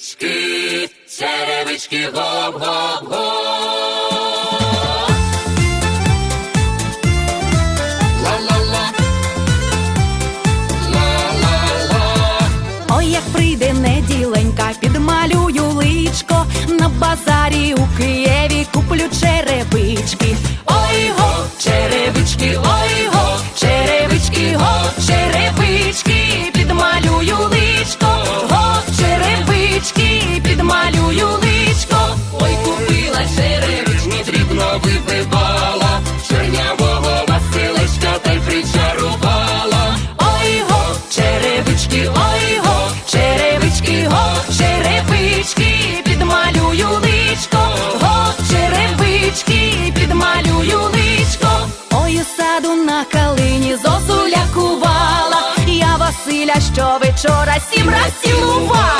Скі серевички гоп, гоп, гоп. Ла-ла-ла, ла-ла-ла. Ой, як прийде неділенька, підмалюю личко на базар. Саду на калині зозуля кувала, я Василя що вечора сім раз цілувала.